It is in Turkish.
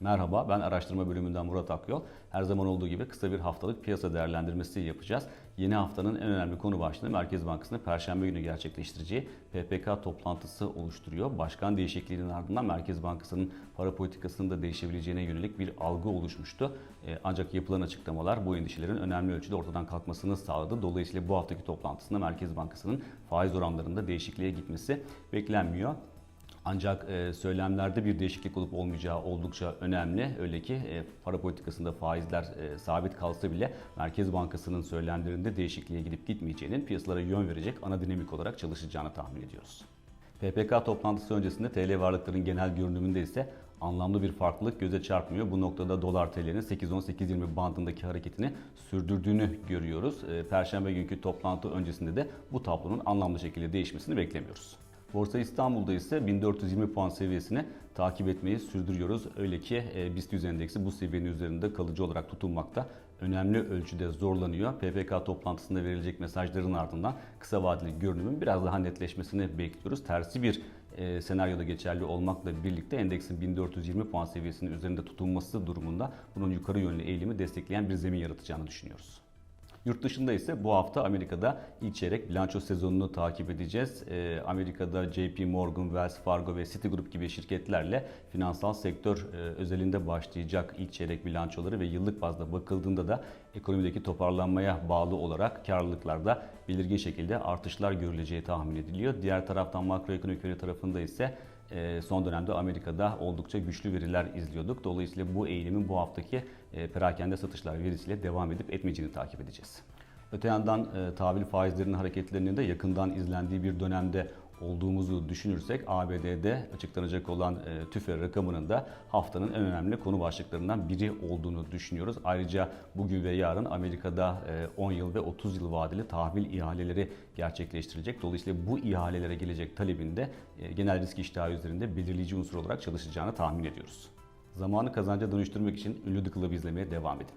Merhaba, ben araştırma bölümünden Murat Akyol. Her zaman olduğu gibi kısa bir haftalık piyasa değerlendirmesi yapacağız. Yeni haftanın en önemli konu başlığı Merkez Bankası'nın Perşembe günü gerçekleştireceği PPK toplantısı oluşturuyor. Başkan değişikliğinin ardından Merkez Bankası'nın para politikasının da değişebileceğine yönelik bir algı oluşmuştu. E, Ancak yapılan açıklamalar bu endişelerin önemli ölçüde ortadan kalkmasını sağladı. Dolayısıyla bu haftaki toplantısında Merkez Bankası'nın faiz oranlarında değişikliğe gitmesi beklenmiyor. Ancak e, söylemlerde bir değişiklik olup olmayacağı oldukça önemli. Öyle ki e, para politikasında faizler e, sabit kalsa bile Merkez Bankası'nın söylemlerinde değişikliğe gidip gitmeyeceğinin piyasalara yön verecek ana dinamik olarak çalışacağını tahmin ediyoruz. PPK toplantısı öncesinde TL varlıkların genel görünümünde ise anlamlı bir farklılık göze çarpmıyor. Bu noktada dolar TL'nin 8-10-8-20 bandındaki hareketini sürdürdüğünü görüyoruz. E, Perşembe günkü toplantı öncesinde de bu tablonun anlamlı şekilde değişmesini beklemiyoruz. Borsa İstanbul'da ise 1420 puan seviyesini takip etmeyi sürdürüyoruz. Öyle ki e, BIST 100 endeksi bu seviyenin üzerinde kalıcı olarak tutulmakta önemli ölçüde zorlanıyor. PPK toplantısında verilecek mesajların ardından kısa vadeli görünümün biraz daha netleşmesini bekliyoruz. Tersi bir e, senaryoda geçerli olmakla birlikte endeksin 1420 puan seviyesinin üzerinde tutulması durumunda bunun yukarı yönlü eğilimi destekleyen bir zemin yaratacağını düşünüyoruz. Yurt dışında ise bu hafta Amerika'da ilk çeyrek bilanço sezonunu takip edeceğiz. Ee, Amerika'da JP Morgan, Wells Fargo ve Citigroup gibi şirketlerle finansal sektör e, özelinde başlayacak ilk çeyrek bilançoları ve yıllık bazda bakıldığında da ekonomideki toparlanmaya bağlı olarak karlılıklarda belirgin şekilde artışlar görüleceği tahmin ediliyor. Diğer taraftan makroekonomik veri tarafında ise e, son dönemde Amerika'da oldukça güçlü veriler izliyorduk. Dolayısıyla bu eğilimin bu haftaki e, perakende satışlar verisiyle devam edip etmeyeceğini takip edeceğiz. Öte yandan e, tahvil faizlerinin hareketlerinin de yakından izlendiği bir dönemde olduğumuzu düşünürsek ABD'de açıklanacak olan e, tüfe rakamının da haftanın en önemli konu başlıklarından biri olduğunu düşünüyoruz. Ayrıca bugün ve yarın Amerika'da e, 10 yıl ve 30 yıl vadeli tahvil ihaleleri gerçekleştirilecek. Dolayısıyla bu ihalelere gelecek talebin de e, genel risk iştahı üzerinde belirleyici unsur olarak çalışacağını tahmin ediyoruz. Zamanı kazanca dönüştürmek için ünlü The Club'ı izlemeye devam edin.